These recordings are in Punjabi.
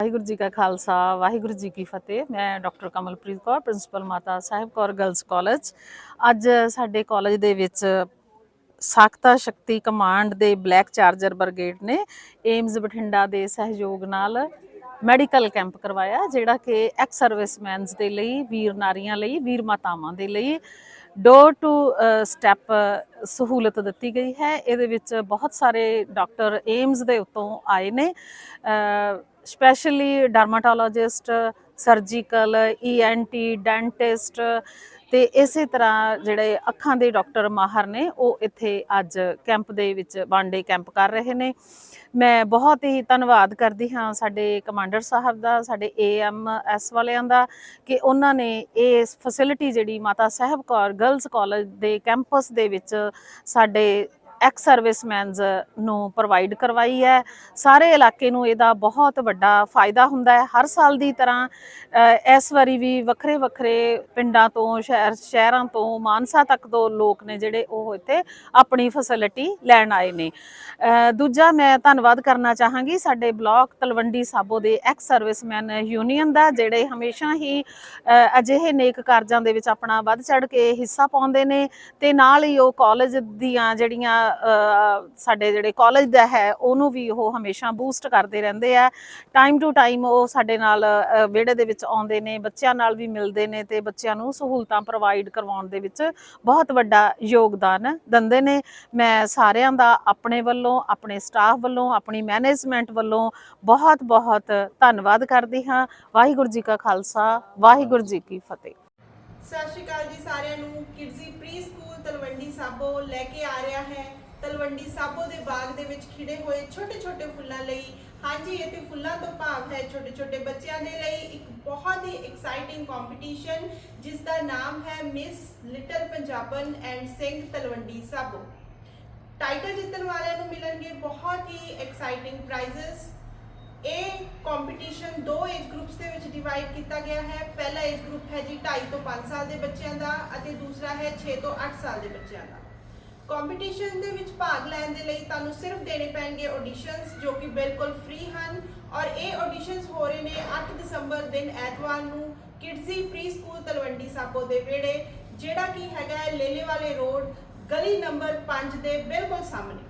ਵਾਹਿਗੁਰੂ ਜੀ ਕਾ ਖਾਲਸਾ, ਵਾਹਿਗੁਰੂ ਜੀ ਕੀ ਫਤਿਹ। ਮੈਂ ਡਾਕਟਰ ਕਮਲਪ੍ਰੀਤ ਕੌਰ, ਪ੍ਰਿੰਸੀਪਲ ਮਾਤਾ ਸਾਹਿਬ ਕੌਰ ਗਰਲਸ ਕਾਲਜ। ਅੱਜ ਸਾਡੇ ਕਾਲਜ ਦੇ ਵਿੱਚ ਸਾਖਤਾ ਸ਼ਕਤੀ ਕਮਾਂਡ ਦੇ ਬਲੈਕ ਚਾਰਜਰ ਬਰਗੇਡ ਨੇ ਏਮਜ਼ ਬਠਿੰਡਾ ਦੇ ਸਹਿਯੋਗ ਨਾਲ ਮੈਡੀਕਲ ਕੈਂਪ ਕਰਵਾਇਆ, ਜਿਹੜਾ ਕਿ ਐਕਸ ਸਰਵਿਸਮੈਨਸ ਦੇ ਲਈ, ਵੀਰ ਨਾਰੀਆਂ ਲਈ, ਵੀਰ ਮਾਤਾਵਾਂ ਦੇ ਲਈ ਡੋਰ ਟੂ ਸਟੈਪ ਸਹੂਲਤ ਦਿੱਤੀ ਗਈ ਹੈ। ਇਹਦੇ ਵਿੱਚ ਬਹੁਤ ਸਾਰੇ ਡਾਕਟਰ ਏਮਜ਼ ਦੇ ਉੱਤੋਂ ਆਏ ਨੇ। Specially dermatologist surgical ENT dentist ਤੇ ਇਸੇ ਤਰ੍ਹਾਂ ਜਿਹੜੇ ਅੱਖਾਂ ਦੇ ਡਾਕਟਰ ਮਾਹਰ ਨੇ, ਉਹ ਇੱਥੇ ਅੱਜ ਕੈਂਪ ਦੇ ਵਿੱਚ ਵਨ ਕੈਂਪ ਕਰ ਰਹੇ ਨੇ। ਮੈਂ ਬਹੁਤ ਹੀ ਧੰਨਵਾਦ ਕਰਦੀ ਹਾਂ ਸਾਡੇ ਕਮਾਂਡਰ ਸਾਹਿਬ ਦਾ, ਸਾਡੇ ਏਐਮਐਸ ਵਾਲਿਆਂ ਦਾ, ਕਿ ਉਹਨਾਂ ਨੇ ਇਹ ਫੈਸਿਲਿਟੀ ਜਿਹੜੀ ਮਾਤਾ ਸਾਹਿਬ ਕੌਰ ਗਰਲਸ ਕਾਲਜ ਦੇ ਕੈਂਪਸ ਦੇ ਵਿੱਚ ਸਾਡੇ ਐਕਸ ਸਰਵਿਸਮੈਨਸ ਨੂੰ ਪ੍ਰੋਵਾਈਡ ਕਰਵਾਈ ਹੈ। ਸਾਰੇ ਇਲਾਕੇ ਨੂੰ ਇਹਦਾ ਬਹੁਤ ਵੱਡਾ ਫਾਇਦਾ ਹੁੰਦਾ ਹੈ। ਹਰ ਸਾਲ ਦੀ ਤਰ੍ਹਾਂ ਇਸ ਵਾਰੀ ਵੀ ਵੱਖਰੇ ਵੱਖਰੇ ਪਿੰਡਾਂ ਤੋਂ, ਸ਼ਹਿਰ, ਸ਼ਹਿਰਾਂ ਤੋਂ, ਮਾਨਸਾ ਤੱਕ ਤੋਂ ਲੋਕ ਨੇ ਜਿਹੜੇ ਉਹ ਇੱਥੇ ਆਪਣੀ ਫੈਸਿਲਿਟੀ ਲੈਣ ਆਏ ਨੇ। ਦੂਜਾ ਮੈਂ ਧੰਨਵਾਦ ਕਰਨਾ ਚਾਹਾਂਗੀ ਸਾਡੇ ਬਲਾਕ ਤਲਵੰਡੀ ਸਾਬੋ ਦੇ ਐਕਸ ਸਰਵਿਸਮੈਨ ਯੂਨੀਅਨ ਦਾ, ਜਿਹੜੇ ਹਮੇਸ਼ਾ ਹੀ ਅਜਿਹੇ ਨੇਕ ਕਾਰਜਾਂ ਦੇ ਵਿੱਚ ਆਪਣਾ ਵੱਧ ਚੜ ਕੇ ਹਿੱਸਾ ਪਾਉਂਦੇ ਨੇ ਤੇ ਨਾਲ ਹੀ ਉਹ ਕਾਲਜ ਦੀਆਂ ਜਿਹੜੀਆਂ ਸਾਡੇ ਜਿਹੜੇ ਕਾਲਜ ਦਾ ਹੈ, ਉਹਨੂੰ ਵੀ ਉਹ ਹਮੇਸ਼ਾ ਬੂਸਟ ਕਰਦੇ ਰਹਿੰਦੇ ਆ। ਟਾਈਮ ਟੂ ਟਾਈਮ ਉਹ ਸਾਡੇ ਨਾਲ ਵਿਹੜੇ ਦੇ ਵਿੱਚ ਆਉਂਦੇ ਨੇ, ਬੱਚਿਆਂ ਨਾਲ ਵੀ ਮਿਲਦੇ ਨੇ ਤੇ ਬੱਚਿਆਂ ਨੂੰ ਸਹੂਲਤਾਂ ਪ੍ਰੋਵਾਈਡ ਕਰਵਾਉਣ ਦੇ ਵਿੱਚ ਬਹੁਤ ਵੱਡਾ ਯੋਗਦਾਨ ਦਿੰਦੇ ਨੇ। ਮੈਂ ਸਾਰਿਆਂ ਦਾ, ਆਪਣੇ ਵੱਲੋਂ, ਆਪਣੇ ਸਟਾਫ ਵੱਲੋਂ, ਆਪਣੀ ਮੈਨੇਜਮੈਂਟ ਵੱਲੋਂ ਬਹੁਤ ਬਹੁਤ ਧੰਨਵਾਦ ਕਰਦੀ ਹਾਂ। ਵਾਹਿਗੁਰੂ ਜੀ ਕਾ ਖਾਲਸਾ, ਵਾਹਿਗੁਰੂ ਜੀ ਕੀ ਫਤਿਹ। ਸਤਿ ਸ਼੍ਰੀ ਅਕਾਲ ਜੀ ਸਾਰਿਆਂ ਨੂੰ। Kidzee pre school Talwandi Sabo ਲੈ ਕੇ ਆ ਰਿਹਾ ਹੈ। ਤਲਵੰਡੀ ਸਾਬੋ ਦੇ ਬਾਗ ਦੇ ਵਿੱਚ ਖਿੜੇ ਹੋਏ ਛੋਟੇ ਛੋਟੇ ਫੁੱਲਾਂ ਲਈ। ਹਾਂਜੀ, ਇਹ ਤੇ ਫੁੱਲਾਂ ਤੋਂ ਭਾਵ ਹੈ ਛੋਟੇ ਛੋਟੇ ਬੱਚਿਆਂ ਦੇ ਲਈ ਇੱਕ ਬਹੁਤ ਹੀ ਐਕਸਾਈਟਿੰਗ ਕੰਪੀਟੀਸ਼ਨ ਜਿਸ ਦਾ ਨਾਮ ਹੈ miss little Punjaban and Singh Talwandi Sabo. Title ਜਿੱਤਣ ਵਾਲਿਆਂ ਨੂੰ ਮਿਲਣਗੇ ਬਹੁਤ ਹੀ ਐਕਸਾਈਟਿੰਗ ਪ੍ਰਾਈਜ਼ਸ ਇਹ ਕੰਪੀਟੀਸ਼ਨ ਦੋ ਏਜ ਗਰੁੱਪਸ ਦੇ ਵਿੱਚ ਡਿਵਾਈਡ ਕੀਤਾ ਗਿਆ ਹੈ। ਪਹਿਲਾ ਏਜ ਗਰੁੱਪ ਹੈ ਜੀ 2.5 ਤੋਂ 5 ਸਾਲ ਦੇ ਬੱਚਿਆਂ ਦਾ ਅਤੇ ਦੂਸਰਾ ਹੈ 6 ਤੋਂ 8 ਸਾਲ ਦੇ ਬੱਚਿਆਂ ਦਾ। ਕੰਪੀਟੀਸ਼ਨ ਦੇ ਵਿੱਚ ਭਾਗ ਲੈਣ ਦੇ ਲਈ ਤੁਹਾਨੂੰ ਸਿਰਫ ਦੇਣੇ ਪੈਣਗੇ ਆਡੀਸ਼ਨਸ ਜੋ ਕਿ ਬਿਲਕੁਲ ਫ੍ਰੀ ਹਨ। ਔਰ ਇਹ ਆਡੀਸ਼ਨਸ ਹੋ ਰਹੇ ਨੇ 8 ਦਸੰਬਰ ਦਿਨ ਐਤਵਾਰ ਨੂੰ Kidzee pre school Talwandi Sabo ਦੇ ਵਿਹੜੇ, ਜਿਹੜਾ ਕਿ ਹੈਗਾ ਹੈ ਲੇਲੇ ਵਾਲੇ ਰੋਡ, ਗਲੀ ਨੰਬਰ 5 ਦੇ ਬਿਲਕੁਲ ਸਾਹਮਣੇ।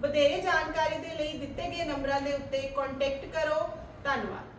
ਵਧੇਰੇ ਜਾਣਕਾਰੀ ਦੇ ਲਈ ਦਿੱਤੇ ਗਏ ਨੰਬਰਾਂ ਦੇ ਉੱਤੇ ਕੰਟੈਕਟ ਕਰੋ। ਧੰਨਵਾਦ।